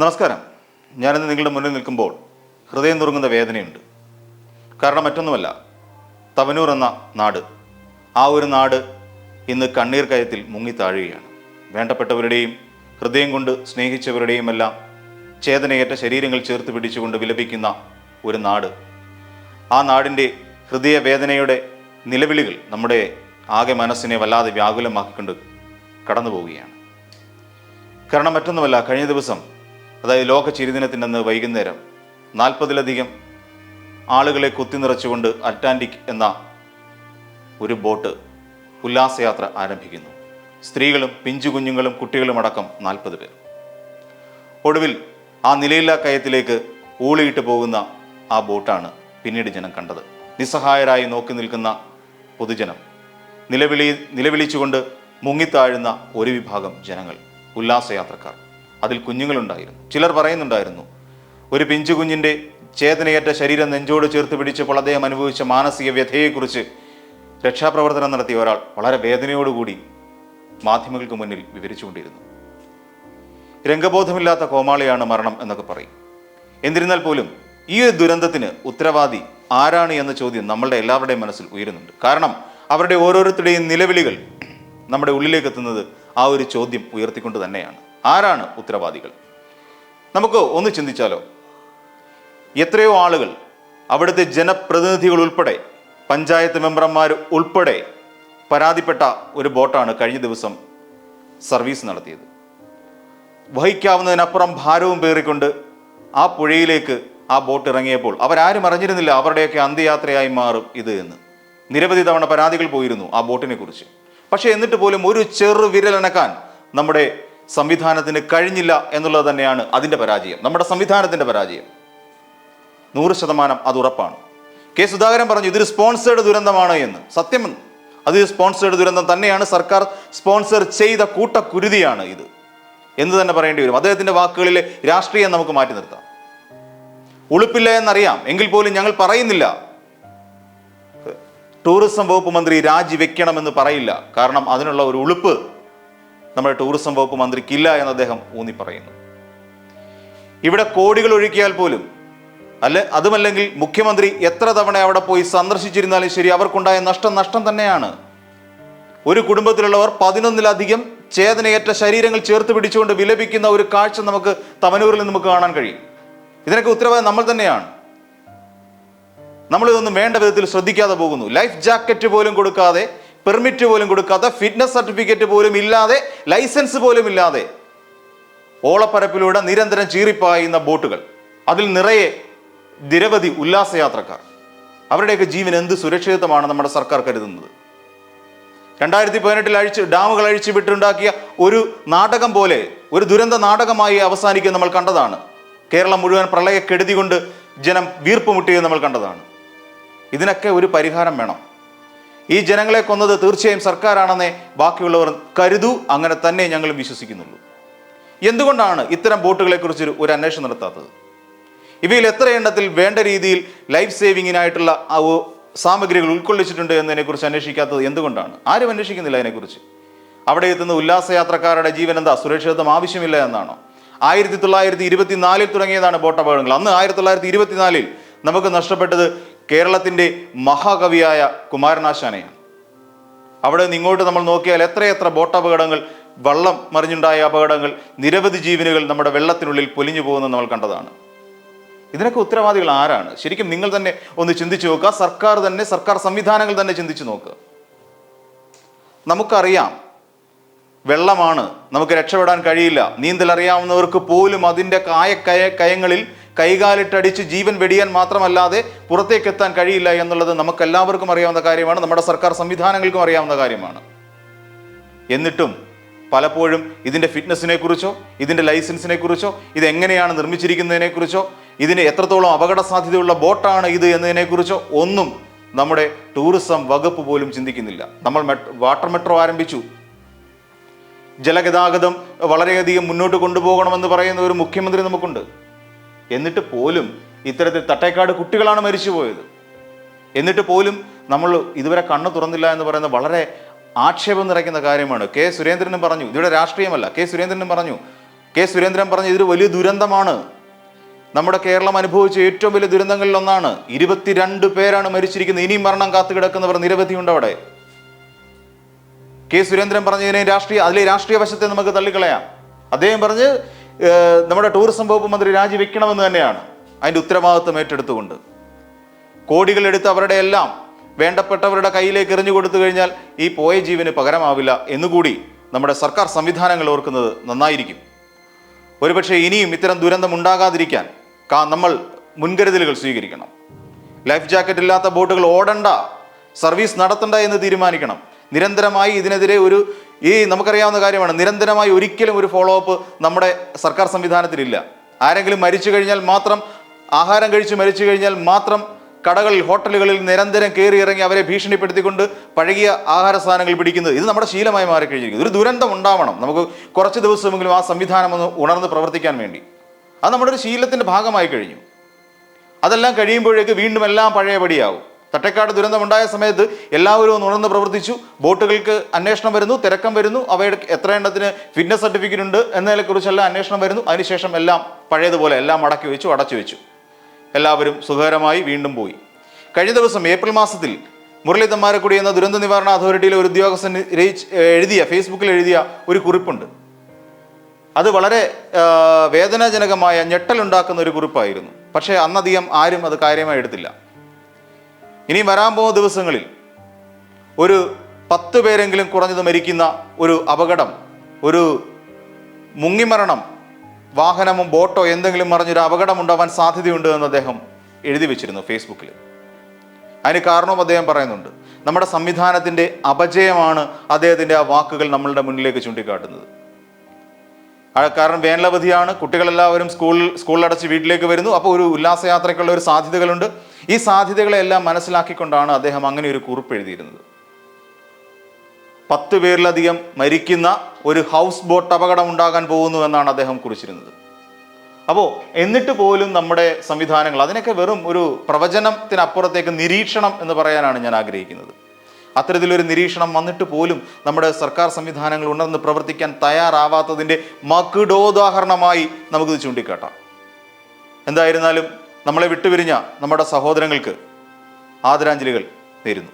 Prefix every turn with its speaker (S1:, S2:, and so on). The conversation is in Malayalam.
S1: നമസ്കാരം. ഞാനിന്ന് നിങ്ങളുടെ മുന്നിൽ നിൽക്കുമ്പോൾ ഹൃദയം നുറുങ്ങുന്ന വേദനയുണ്ട്. കാരണം മറ്റൊന്നുമല്ല തവനൂർ എന്ന നാട് ആ ഒരു നാട് ഇന്ന് കണ്ണീർ കയത്തിൽ മുങ്ങിത്താഴുകയാണ് വേണ്ടപ്പെട്ടവരുടെയും ഹൃദയം കൊണ്ട് സ്നേഹിച്ചവരുടെയും എല്ലാം ചേതനയേറ്റ ശരീരങ്ങൾ ചേർത്ത് പിടിച്ചുകൊണ്ട് വിലപിക്കുന്ന ഒരു നാട്. ആ നാടിന്റെ ഹൃദയവേദനയുടെ നിലവിളികൾ നമ്മുടെ ആകെ മനസ്സിനെ വല്ലാതെ വ്യാകുലമാക്കിക്കൊണ്ട് കടന്നു പോവുകയാണ് കാരണം മറ്റൊന്നുമല്ല കഴിഞ്ഞ ദിവസം അതായത് ലോക ചിരിദിനത്തിന്റെ അന്ന് വൈകുന്നേരം നാൽപ്പതിലധികം ആളുകളെ കുത്തിനിറച്ചുകൊണ്ട് അറ്റ്ലാന്റിക് എന്ന ഒരു ബോട്ട് ഉല്ലാസയാത്ര ആരംഭിക്കുന്നു. സ്ത്രീകളും പിഞ്ചു കുഞ്ഞുങ്ങളും കുട്ടികളും അടക്കം നാൽപ്പത് പേർ. ഒടുവിൽ ആ നിലയില്ലാ കയത്തിലേക്ക് ഊളിയിട്ട് പോകുന്ന ആ ബോട്ടാണ് പിന്നീട് ജനം കണ്ടത്. നിസ്സഹായരായി നോക്കി നിൽക്കുന്ന പൊതുജനം. നിലവിളി നിലവിളിച്ചുകൊണ്ട് മുങ്ങിത്താഴുന്ന ഒരു വിഭാഗം ജനങ്ങൾ ഉല്ലാസയാത്രക്കാർ. അതിൽ കുഞ്ഞുങ്ങളുണ്ടായിരുന്നു. ചിലർ പറയുന്നുണ്ടായിരുന്നു ഒരു പിഞ്ചു കുഞ്ഞിന്റെ ചേതനയേറ്റ ശരീരം നെഞ്ചോട് ചേർത്ത് പിടിച്ചപ്പോൾ അദ്ദേഹം അനുഭവിച്ച മാനസിക വ്യഥയെക്കുറിച്ച് രക്ഷാപ്രവർത്തനം നടത്തിയ ഒരാൾ വളരെ വേദനയോടുകൂടി മാധ്യമങ്ങൾക്ക് മുന്നിൽ വിവരിച്ചുകൊണ്ടിരുന്നു. രംഗബോധമില്ലാത്ത കോമാളിയാണ് മരണം എന്നൊക്കെ പറയും. എന്നിരുന്നാൽ പോലും ഈ ഒരു ദുരന്തത്തിന് ഉത്തരവാദി ആരാണ് എന്ന ചോദ്യം നമ്മളുടെ എല്ലാവരുടെയും മനസ്സിൽ ഉയരുന്നുണ്ട്. കാരണം അവരുടെ ഓരോരുത്തരുടെയും നിലവിളികൾ നമ്മുടെ ഉള്ളിലേക്ക് എത്തുന്നത് ആ ഒരു ചോദ്യം ഉയർത്തിക്കൊണ്ട് തന്നെയാണ്. ആരാണ് ഉത്തരവാദികൾ? നമുക്ക് ഒന്ന് ചിന്തിച്ചാലോ? എത്രയോ ആളുകൾ അവിടുത്തെ ജനപ്രതിനിധികൾ ഉൾപ്പെടെ പഞ്ചായത്ത് മെമ്പർമാർ ഉൾപ്പെടെ പരാതിപ്പെട്ട ഒരു ബോട്ടാണ് കഴിഞ്ഞ ദിവസം സർവീസ് നടത്തിയത്. വഹിക്കാവുന്നതിനപ്പുറം ഭാരവും പേറിക്കൊണ്ട് ആ പുഴയിലേക്ക് ആ ബോട്ട് ഇറങ്ങിയപ്പോൾ അവരാരും അറിഞ്ഞിരുന്നില്ല അവരുടെയൊക്കെ അന്ത്യയാത്രയായി മാറും ഇത് എന്ന്. നിരവധി തവണ പരാതികൾ പോയിരുന്നു ആ ബോട്ടിനെ കുറിച്ച് പക്ഷേ എന്നിട്ട് പോലും ഒരു ചെറു വിരലനക്കാൻ നമ്മുടെ സംവിധാനത്തിന് കഴിഞ്ഞില്ല എന്നുള്ളത് തന്നെയാണ് അതിന്റെ പരാജയം. നമ്മുടെ സംവിധാനത്തിന്റെ പരാജയം. നൂറ് ശതമാനം അത് ഉറപ്പാണ്. കെ സുധാകരൻ പറഞ്ഞു ഇതൊരു സ്പോൺസേഡ് ദുരന്തമാണ് എന്ന്. സത്യം അത് സ്പോൺസേഡ് ദുരന്തം തന്നെയാണ്. സർക്കാർ സ്പോൺസർ ചെയ്ത കൂട്ടക്കുരുതിയാണ് ഇത്. എന്ന് തന്നെ പറയേണ്ടി വരും. അദ്ദേഹത്തിന്റെ വാക്കുകളിലെ രാഷ്ട്രീയം നമുക്ക് മാറ്റി നിർത്താം. ഉളുപ്പില്ല എന്നറിയാം. എങ്കിൽ പോലും ഞങ്ങൾ പറയുന്നില്ല. ടൂറിസം വകുപ്പ് മന്ത്രി രാജിവെക്കണമെന്ന് പറയില്ല. കാരണം അതിനുള്ള ഒരു ഉളുപ്പ് നമ്മുടെ ടൂറിസം വകുപ്പ് മന്ത്രിക്കില്ല എന്ന് അദ്ദേഹം ഊന്നി പറയുന്നു ഇവിടെ കോടികൾ ഒഴുക്കിയാൽ പോലും അല്ല അതുമല്ലെങ്കിൽ മുഖ്യമന്ത്രി എത്ര തവണ അവിടെ പോയി സന്ദർശിച്ചിരുന്നാലും ശരി അവർക്കുണ്ടായ നഷ്ടം നഷ്ടം തന്നെയാണ്. ഒരു കുടുംബത്തിലുള്ളവർ പതിനൊന്നിലധികം ചേതനയേറ്റ ശരീരങ്ങൾ ചേർത്ത് പിടിച്ചുകൊണ്ട് വിലപിക്കുന്ന ഒരു കാഴ്ച നമുക്ക് തവനൂരിൽ നമുക്ക് കാണാൻ കഴിയും. ഇതിനൊക്കെ ഉത്തരവാദിത്തം നമ്മൾ തന്നെയാണ്. നമ്മളിതൊന്നും വേണ്ട വിധത്തിൽ ശ്രദ്ധിക്കാതെ പോകുന്നു. ലൈഫ് ജാക്കറ്റ് പോലും കൊടുക്കാതെ പെർമിറ്റ് പോലും കൊടുക്കാതെ ഫിറ്റ്നസ് സർട്ടിഫിക്കറ്റ് പോലും ഇല്ലാതെ ലൈസൻസ് പോലും ഇല്ലാതെ ഓളപ്പരപ്പിലൂടെ നിരന്തരം ചീറിപ്പായുന്ന ബോട്ടുകൾ. അതിൽ നിറയെ നിരവധി ഉല്ലാസയാത്രക്കാർ. അവരുടെയൊക്കെ ജീവൻ എന്ത് സുരക്ഷിതമാണ് നമ്മുടെ സർക്കാർ കരുതുന്നത്. രണ്ടായിരത്തി പതിനെട്ടിൽ അഴിച്ച് ഡാമുകൾ അഴിച്ചു വിട്ടുണ്ടാക്കിയ ഒരു നാടകം പോലെ ഒരു ദുരന്ത നാടകമായി അവസാനിക്കുക നമ്മൾ കണ്ടതാണ്. കേരളം മുഴുവൻ പ്രളയക്കെടുതി കൊണ്ട് ജനം വീർപ്പ് മുട്ടിയത് നമ്മൾ കണ്ടതാണ്. ഇതിനൊക്കെ ഒരു പരിഹാരം വേണം. ഈ ജനങ്ങളെ കൊന്നത് തീർച്ചയായും സർക്കാരാണെന്നേ ബാക്കിയുള്ളവർ കരുതൂ അങ്ങനെ തന്നെ ഞങ്ങൾ വിശ്വസിക്കുന്നുള്ളൂ. എന്തുകൊണ്ടാണ് ഇത്തരം ബോട്ടുകളെക്കുറിച്ച് ഒരു- അന്വേഷണം നടത്താത്തത്? ഇവയിൽ എത്ര എണ്ണത്തിൽ വേണ്ട രീതിയിൽ ലൈഫ് സേവിങ്ങിനായിട്ടുള്ള സാമഗ്രികൾ ഉൾക്കൊള്ളിച്ചിട്ടുണ്ട് എന്നതിനെക്കുറിച്ച് അന്വേഷിക്കാത്തത് എന്തുകൊണ്ടാണ്? ആരും അന്വേഷിക്കുന്നില്ല അതിനെക്കുറിച്ച്. അവിടെ എത്തുന്ന ഉല്ലാസയാത്രക്കാരുടെ ജീവൻ എന്താ? സുരക്ഷിതത്വം ആവശ്യമില്ല എന്നാണോ? ആയിരത്തി തൊള്ളായിരത്തി ഇരുപത്തിനാലിൽ തുടങ്ങിയതാണ് ബോട്ട് അപകടങ്ങൾ അന്ന് ആയിരത്തി തൊള്ളായിരത്തി ഇരുപത്തിനാലിൽ നമുക്ക് നഷ്ടപ്പെട്ടത് കേരളത്തിന്റെ മഹാകവിയായ കുമാരനാശാനെയാണ്. അവിടെ നിങ്ങോട്ട് നമ്മൾ നോക്കിയാൽ എത്രയെത്ര ബോട്ട് അപകടങ്ങൾ വള്ളം മറിഞ്ഞുണ്ടായ അപകടങ്ങൾ നിരവധി ജീവനുകൾ നമ്മുടെ വെള്ളത്തിനുള്ളിൽ പൊലിഞ്ഞു പോകുന്നത് നമ്മൾ കണ്ടതാണ്. ഇതിനൊക്കെ ഉത്തരവാദികൾ ആരാണ്? ശരിക്കും നിങ്ങൾ തന്നെ ഒന്ന് ചിന്തിച്ചു നോക്കുക. സർക്കാർ തന്നെ സർക്കാർ സംവിധാനങ്ങൾ തന്നെ ചിന്തിച്ചു നോക്കുക. നമുക്കറിയാം വെള്ളമാണ് നമുക്ക് രക്ഷപ്പെടാൻ കഴിയില്ല. നീന്തൽ അറിയാവുന്നവർക്ക് പോലും അതിന്റെ കയ കയങ്ങളിൽ കൈകാലിട്ടടിച്ച് ജീവൻ വെടിയാൻ മാത്രമല്ലാതെ പുറത്തേക്ക് എത്താൻ കഴിയില്ല എന്നുള്ളത് നമുക്കെല്ലാവർക്കും അറിയാവുന്ന കാര്യമാണ്. നമ്മുടെ സർക്കാർ സംവിധാനങ്ങൾക്കും അറിയാവുന്ന കാര്യമാണ്. എന്നിട്ടും പലപ്പോഴും ഇതിന്റെ ഫിറ്റ്നസിനെ കുറിച്ചോ ഇതിന്റെ ലൈസൻസിനെ കുറിച്ചോ ഇതെങ്ങനെയാണ് നിർമ്മിച്ചിരിക്കുന്നതിനെ കുറിച്ചോ ഇതിന് എത്രത്തോളം അപകട സാധ്യതയുള്ള ബോട്ടാണ് ഇത് എന്നതിനെക്കുറിച്ചോ ഒന്നും നമ്മുടെ ടൂറിസം വകുപ്പ് പോലും ചിന്തിക്കുന്നില്ല. നമ്മൾ വാട്ടർ മെട്രോ ആരംഭിച്ചു. ജലഗതാഗതം വളരെയധികം മുന്നോട്ട് കൊണ്ടുപോകണമെന്ന് പറയുന്ന ഒരു മുഖ്യമന്ത്രി നമുക്കുണ്ട്. എന്നിട്ട് പോലും ഇത്തരത്തിൽ തട്ടേക്കാട് കുട്ടികളാണ് മരിച്ചുപോയത്. എന്നിട്ട് പോലും നമ്മൾ ഇതുവരെ കണ്ണു തുറന്നില്ല എന്ന് പറയുന്ന വളരെ ആക്ഷേപം നിറയ്ക്കുന്ന കാര്യമാണ്. കെ സുരേന്ദ്രനും പറഞ്ഞു ഇതിവിടെ രാഷ്ട്രീയമല്ല. കെ സുരേന്ദ്രനും പറഞ്ഞു കെ സുരേന്ദ്രൻ പറഞ്ഞു ഇതൊരു വലിയ ദുരന്തമാണ്. നമ്മുടെ കേരളം അനുഭവിച്ച ഏറ്റവും വലിയ ദുരന്തങ്ങളിൽ ഒന്നാണ്. ഇരുപത്തിരണ്ട് പേരാണ് മരിച്ചിരിക്കുന്നത്. ഇനിയും മരണം കാത്തു കിടക്കുന്നവർ നിരവധിയുണ്ട് അവിടെ. കെ സുരേന്ദ്രൻ പറഞ്ഞതിനെ രാഷ്ട്രീയ അതിലെ രാഷ്ട്രീയ വശത്തെ നമുക്ക് തള്ളിക്കളയാം. അദ്ദേഹം പറഞ്ഞ് നമ്മുടെ ടൂറിസം വകുപ്പ് മന്ത്രി രാജിവെക്കണമെന്ന് തന്നെയാണ് അതിന്റെ ഉത്തരവാദിത്വം ഏറ്റെടുത്തുകൊണ്ട്. കോടികൾ എടുത്ത് അവരുടെ എല്ലാം വേണ്ടപ്പെട്ടവരുടെ കയ്യിലേക്ക് എറിഞ്ഞു കൊടുത്തു കഴിഞ്ഞാൽ ഈ പോയ ജീവന് പകരമാവില്ല എന്നുകൂടി നമ്മുടെ സർക്കാർ സംവിധാനങ്ങൾ ഓർക്കുന്നത് നന്നായിരിക്കും. ഒരുപക്ഷെ ഇനിയും ഇത്തരം ദുരന്തം ഉണ്ടാകാതിരിക്കാൻ നമ്മൾ മുൻകരുതലുകൾ സ്വീകരിക്കണം. ലൈഫ് ജാക്കറ്റ് ഇല്ലാത്ത ബോട്ടുകൾ ഓടണ്ട സർവീസ് നടത്തണ്ട എന്ന് തീരുമാനിക്കണം. നിരന്തരമായി ഇതിനെതിരെ ഒരു ഈ നമുക്കറിയാവുന്ന കാര്യമാണ് നിരന്തരമായി ഒരിക്കലും ഒരു ഫോളോ അപ്പ് നമ്മുടെ സർക്കാർ സംവിധാനത്തിലില്ല. ആരെങ്കിലും മരിച്ചു കഴിഞ്ഞാൽ മാത്രം ആഹാരം കഴിച്ച് മരിച്ചു കഴിഞ്ഞാൽ മാത്രം കടകളിൽ ഹോട്ടലുകളിൽ നിരന്തരം കയറി ഇറങ്ങി അവരെ ഭീഷണിപ്പെടുത്തിക്കൊണ്ട് പഴകിയ ആഹാര സാധനങ്ങൾ പിടിക്കുന്നത് ഇത് നമ്മുടെ ശീലമായി മാറിക്കഴിഞ്ഞിരിക്കുന്നു. ഒരു ദുരന്തം ഉണ്ടാവണം. നമുക്ക് കുറച്ച് ദിവസമെങ്കിലും ആ സംവിധാനം ഒന്ന് ഉണർന്ന് പ്രവർത്തിക്കാൻ വേണ്ടി. അത് നമ്മുടെ ഒരു ശീലത്തിന്റെ ഭാഗമായി കഴിഞ്ഞു. അതെല്ലാം കഴിയുമ്പോഴേക്ക് വീണ്ടും എല്ലാം പഴയപടിയാവും. തട്ടേക്കാട് ദുരന്തമുണ്ടായ സമയത്ത് എല്ലാവരും ഒന്ന് ഉണർന്ന് പ്രവർത്തിച്ചു. ബോട്ടുകൾക്ക് അന്വേഷണം വരുന്നു തിരക്കം വരുന്നു. അവയുടെ എത്ര എണ്ണത്തിന് ഫിറ്റ്നസ് സർട്ടിഫിക്കറ്റ് ഉണ്ട് എന്നതിനെക്കുറിച്ചെല്ലാം അന്വേഷണം വരുന്നു. അതിനുശേഷം എല്ലാം പഴയതുപോലെ എല്ലാം അടക്കി വെച്ചു അടച്ചു വെച്ചു. എല്ലാവരും സുഖകരമായി വീണ്ടും പോയി. കഴിഞ്ഞ ദിവസം ഏപ്രിൽ മാസത്തിൽ മുരളി തമ്മാരക്കുടി എന്ന ദുരന്ത നിവാരണ അതോറിറ്റിയിലെ ഒരു ഉദ്യോഗസ്ഥൻ എഴുതിയ ഫേസ്ബുക്കിൽ എഴുതിയ ഒരു കുറിപ്പുണ്ട്. അത് വളരെ വേദനാജനകമായ ഞെട്ടലുണ്ടാക്കുന്ന ഒരു കുറിപ്പായിരുന്നു. പക്ഷേ അന്നധികം ആരും അത് കാര്യമായി എടുത്തില്ല. ഇനി വരാൻ പോകുന്ന ദിവസങ്ങളിൽ ഒരു പത്ത് പേരെങ്കിലും കുറഞ്ഞത് മരിക്കുന്ന ഒരു അപകടം ഒരു മുങ്ങിമരണം വാഹനമോ ബോട്ടോ എന്തെങ്കിലും മറിഞ്ഞൊരു അപകടം ഉണ്ടാവാൻ സാധ്യതയുണ്ട് എന്ന് അദ്ദേഹം എഴുതി വെച്ചിരുന്നു ഫേസ്ബുക്കിൽ. അതിന് കാരണവും അദ്ദേഹം പറയുന്നുണ്ട്. നമ്മുടെ സംവിധാനത്തിന്റെ അപജയമാണ് അദ്ദേഹത്തിന്റെ ആ വാക്കുകൾ നമ്മളുടെ മുന്നിലേക്ക് ചൂണ്ടിക്കാട്ടുന്നത്. കാരണം വേനലവധിയാണ് കുട്ടികളെല്ലാവരും സ്കൂളിൽ സ്കൂളിലടച്ച് വീട്ടിലേക്ക് വരുന്നു. അപ്പോൾ ഒരു ഉല്ലാസയാത്രയ്ക്കുള്ള ഒരു സാധ്യതകളുണ്ട്. ഈ സാധ്യതകളെല്ലാം മനസ്സിലാക്കിക്കൊണ്ടാണ് അദ്ദേഹം അങ്ങനെ ഒരു കുറിപ്പ് എഴുതിയിരുന്നത്. പത്ത് പേരിലധികം മരിക്കുന്ന ഒരു ഹൗസ് ബോട്ട് അപകടം ഉണ്ടാകാൻ പോകുന്നു എന്നാണ് അദ്ദേഹം കുറിച്ചിരുന്നത്. അപ്പോൾ എന്നിട്ട് പോലും നമ്മുടെ സംവിധാനങ്ങൾ അതിനൊക്കെ വെറും ഒരു പ്രവചനത്തിനപ്പുറത്തേക്ക് നിരീക്ഷണം എന്ന് പറയാനാണ് ഞാൻ ആഗ്രഹിക്കുന്നത്. അത്തരത്തിലൊരു നിരീക്ഷണം വന്നിട്ട് പോലും നമ്മുടെ സർക്കാർ സംവിധാനങ്ങൾ ഉണർന്ന് പ്രവർത്തിക്കാൻ തയ്യാറാവാത്തതിന്റെ മക്കിടോദാഹരണമായി നമുക്കിത് ചൂണ്ടിക്കാട്ടാം. എന്തായിരുന്നാലും നമ്മളെ വിട്ടുപിരിഞ്ഞ നമ്മുടെ സഹോദരങ്ങൾക്ക് ആദരാഞ്ജലികൾ നേരുന്നു.